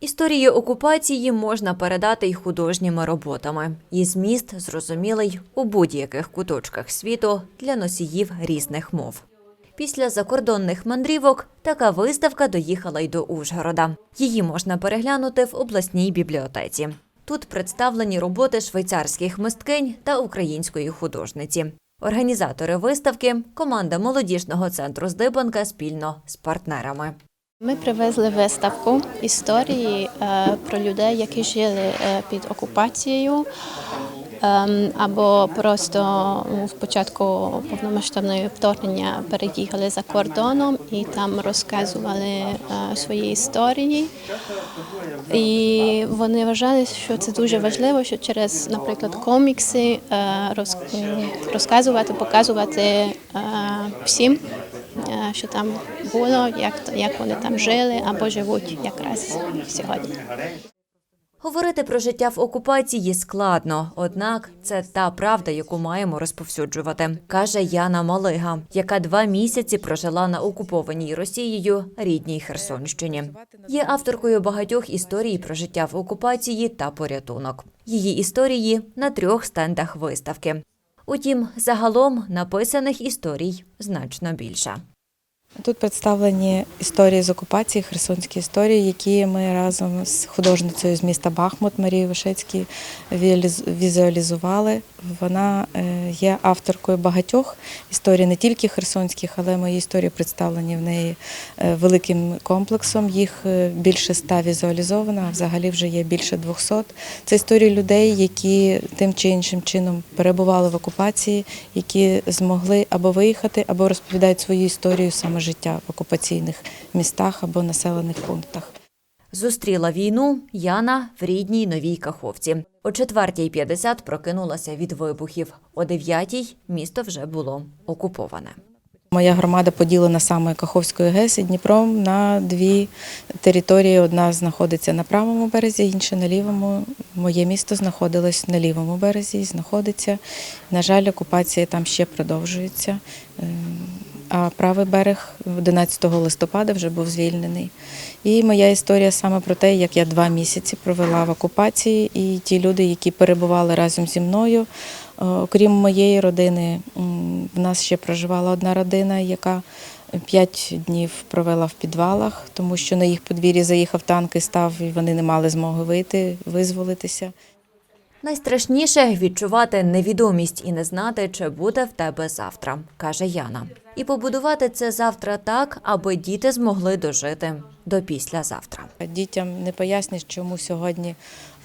Історії окупації можна передати й художніми роботами. І зміст зрозумілий у будь-яких куточках світу для носіїв різних мов. Після закордонних мандрівок така виставка доїхала й до Ужгорода. Її можна переглянути в обласній бібліотеці. Тут представлені роботи швейцарських мисткинь та української художниці. Організатори виставки команда молодіжного центру Здибанка спільно з партнерами. Ми привезли виставку історії е, про людей, які жили е, під окупацією, ем, або просто в початку повномасштабного вторгнення переїхали за кордоном і там розказували е, свої історії. І вони вважали, що це дуже важливо, що через, наприклад, комікси розказувати, показувати всім, що там було, як, як вони там жили або живуть якраз сьогодні. Говорити про життя в окупації складно, однак це та правда, яку маємо розповсюджувати, каже Яна Малига, яка два місяці прожила на окупованій Росією рідній Херсонщині. Є авторкою багатьох історій про життя в окупації та порятунок. Її історії на трьох стендах виставки. Утім, загалом написаних історій значно більше. Тут представлені історії з окупації, херсонські історії, які ми разом з художницею з міста Бахмут Марією Вишецькій візуалізували. Вона е, є авторкою багатьох історій, не тільки херсонських, але мої історії представлені в неї е, великим комплексом. Їх е, більше ста візуалізовано, а взагалі вже є більше 200. Це історії людей, які тим чи іншим чином перебували в окупації, які змогли або виїхати, або розповідають свою історію саме життя в окупаційних містах або населених пунктах. Зустріла війну Яна в рідній новій Каховці. О 4.50 прокинулася від вибухів. О 9.00 місто вже було окуповане. Моя громада поділена саме Каховською ГЕС і Дніпром на дві території. Одна знаходиться на правому березі, інша на лівому. Моє місто знаходилось на лівому березі і знаходиться. На жаль, окупація там ще продовжується. А правий берег 11 листопада вже був звільнений. І моя історія саме про те, як я два місяці провела в окупації, і ті люди, які перебували разом зі мною, Окрім моєї родини, в нас ще проживала одна родина, яка п'ять днів провела в підвалах, тому що на їх подвір'ї заїхав танк і став, і вони не мали змоги вийти, визволитися. Найстрашніше відчувати невідомість і не знати, чи буде в тебе завтра, каже Яна. І побудувати це завтра так, аби діти змогли дожити до післязавтра. Дітям не поясниш, чому сьогодні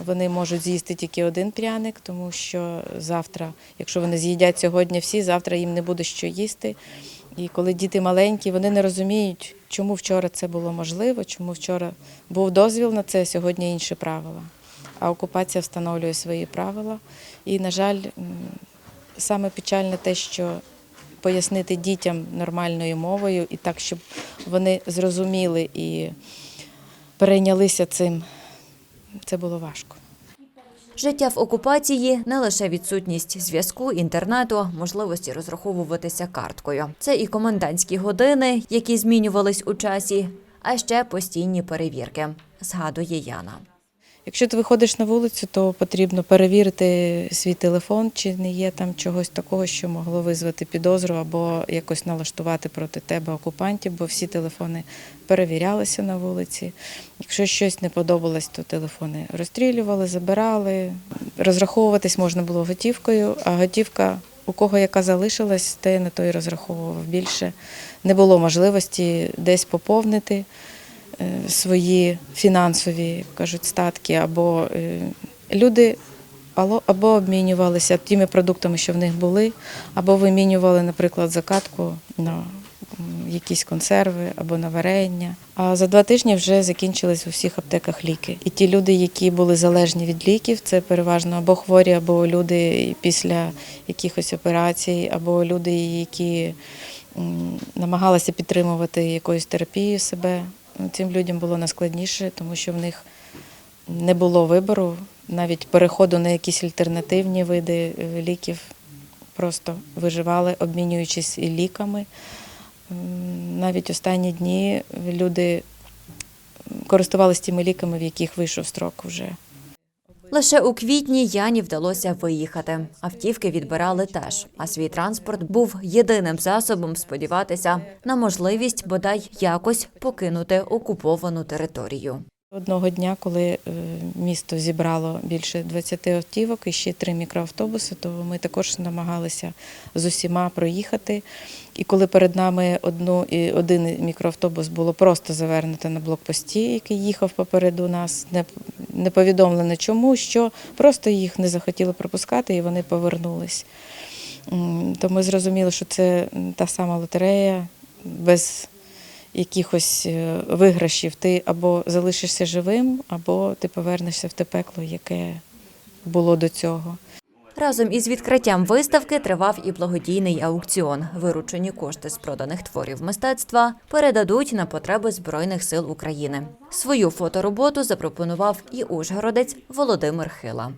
вони можуть з'їсти тільки один пряник, тому що завтра, якщо вони з'їдять сьогодні всі, завтра їм не буде що їсти. І коли діти маленькі, вони не розуміють, чому вчора це було можливо, чому вчора був дозвіл на це, а сьогодні інші правила. А окупація встановлює свої правила. І, на жаль, саме печальне те, що пояснити дітям нормальною мовою і так, щоб вони зрозуміли і перейнялися цим, це було важко. Життя в окупації не лише відсутність зв'язку, інтернету, можливості розраховуватися карткою. Це і комендантські години, які змінювались у часі, а ще постійні перевірки, згадує Яна. Якщо ти виходиш на вулицю, то потрібно перевірити свій телефон, чи не є там чогось такого, що могло визвати підозру або якось налаштувати проти тебе окупантів, бо всі телефони перевірялися на вулиці. Якщо щось не подобалось, то телефони розстрілювали, забирали. Розраховуватись можна було готівкою, а готівка. У кого яка залишилась, те на той розраховував більше. Не було можливості десь поповнити свої фінансові кажуть, статки, або е, люди або обмінювалися тими продуктами, що в них були, або вимінювали, наприклад, закатку на якісь консерви або на варення. А за два тижні вже закінчились у всіх аптеках ліки. І ті люди, які були залежні від ліків, це переважно або хворі, або люди після якихось операцій, або люди, які намагалися підтримувати якоюсь терапією себе. Цим людям було найскладніше, тому що в них не було вибору, навіть переходу на якісь альтернативні види е, ліків. Просто виживали, обмінюючись і ліками. Навіть останні дні люди користувалися тими ліками, в яких вийшов строк вже. Лише у квітні Яні вдалося виїхати. Автівки відбирали теж, а свій транспорт був єдиним засобом сподіватися на можливість бодай якось покинути окуповану територію. Одного дня, коли е, місто зібрало більше 20 автівок і ще три мікроавтобуси, то ми також намагалися з усіма проїхати. І коли перед нами одну і один мікроавтобус було просто завернуто на блокпості, який їхав попереду нас, не, не повідомлено чому, що просто їх не захотіли пропускати, і вони повернулись. То ми зрозуміли, що це та сама лотерея без якихось е, виграшів. Ти або залишишся живим, або ти повернешся в те пекло, яке було до цього. Разом із відкриттям виставки тривав і благодійний аукціон. Виручені кошти з проданих творів мистецтва передадуть на потреби Збройних сил України. Свою фотороботу запропонував і ужгородець Володимир Хила.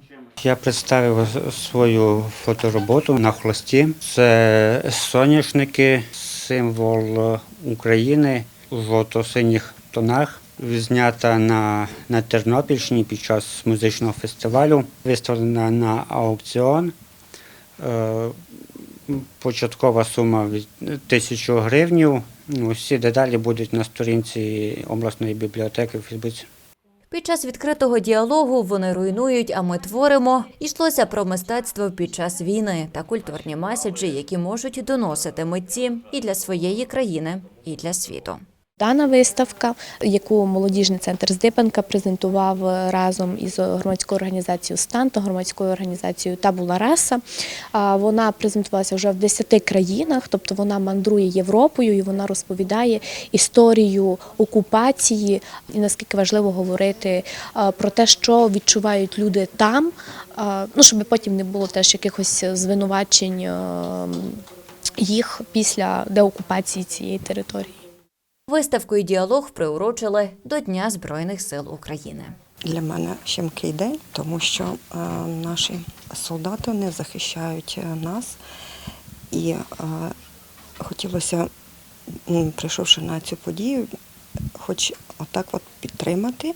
Я представив свою фотороботу на хлості. Це соняшники, символ України у жовто-синіх тонах. Знята на, на Тернопільщині під час музичного фестивалю, виставлена на аукціон. Е, Початкова сума від тисячу гривнів. Всі деталі будуть на сторінці обласної бібліотеки в Фейсбуці. Під час відкритого діалогу вони руйнують, а ми творимо. Йшлося про мистецтво під час війни та культурні меседжі, які можуть доносити митці і для своєї країни, і для світу. Дана виставка, яку молодіжний центр Здибанка презентував разом із громадською організацією Стан та громадською організацією Табула Раса, вона презентувалася вже в 10 країнах, тобто вона мандрує Європою і вона розповідає історію окупації і наскільки важливо говорити про те, що відчувають люди там, ну щоб потім не було теж якихось звинувачень е, їх після деокупації цієї території. Виставку і діалог приурочили до Дня Збройних сил України. Для мене щемкий день, тому що е, наші солдати не захищають е, нас. І е, хотілося, прийшовши на цю подію, хоч отак от підтримати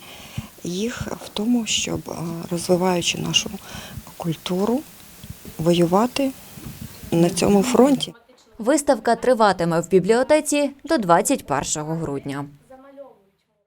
їх в тому, щоб розвиваючи нашу культуру, воювати на цьому фронті. Виставка триватиме в бібліотеці до 21 грудня.